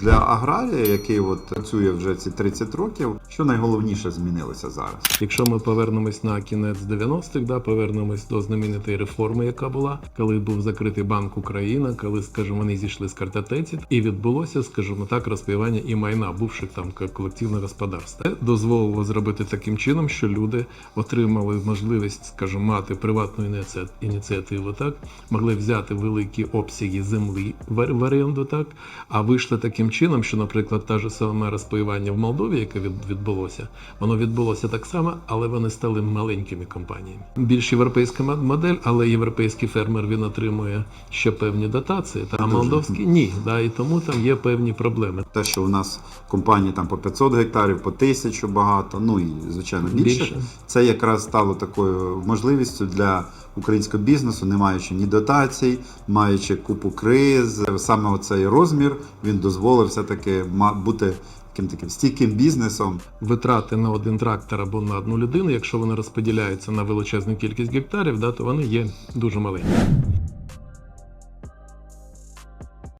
Для аграрія, який от працює вже ці 30 років, що найголовніше змінилося зараз? Якщо ми повернемось на кінець 90-х, да, повернемось до знаменитої реформи, яка була, коли був закритий банк Україна, коли, скажімо, вони зійшли з картотеці, і відбулося, скажімо так, розпаювання і майна бувших там к- колективних господарств. Це дозволило зробити таким чином, що люди отримали можливість, скажімо, мати приватну ініці- ініціативу, так могли взяти великі обсяги землі в оренду, так а вийшли таким чином, що, наприклад, та ж саме розпаювання в Молдові, яке від- відбулося, воно відбулося так само, але вони стали маленькими компаніями. Більш європейська модель, але європейський фермер він отримує ще певні дотації, та а Дуже. молдовський ні. Да, і тому там є певні проблеми. Те, що у нас компанії там по 500 гектарів, по 1000 багато, ну і звичайно більше, Більше. це якраз стало такою можливістю для українського бізнесу, не маючи ні дотацій, маючи купу криз. Саме оцей розмір він дозволив все-таки ма- бути таким таким стійким бізнесом. Витрати на один трактор або на одну людину, якщо вони розподіляються на величезну кількість гектарів, да, то вони є дуже маленькі.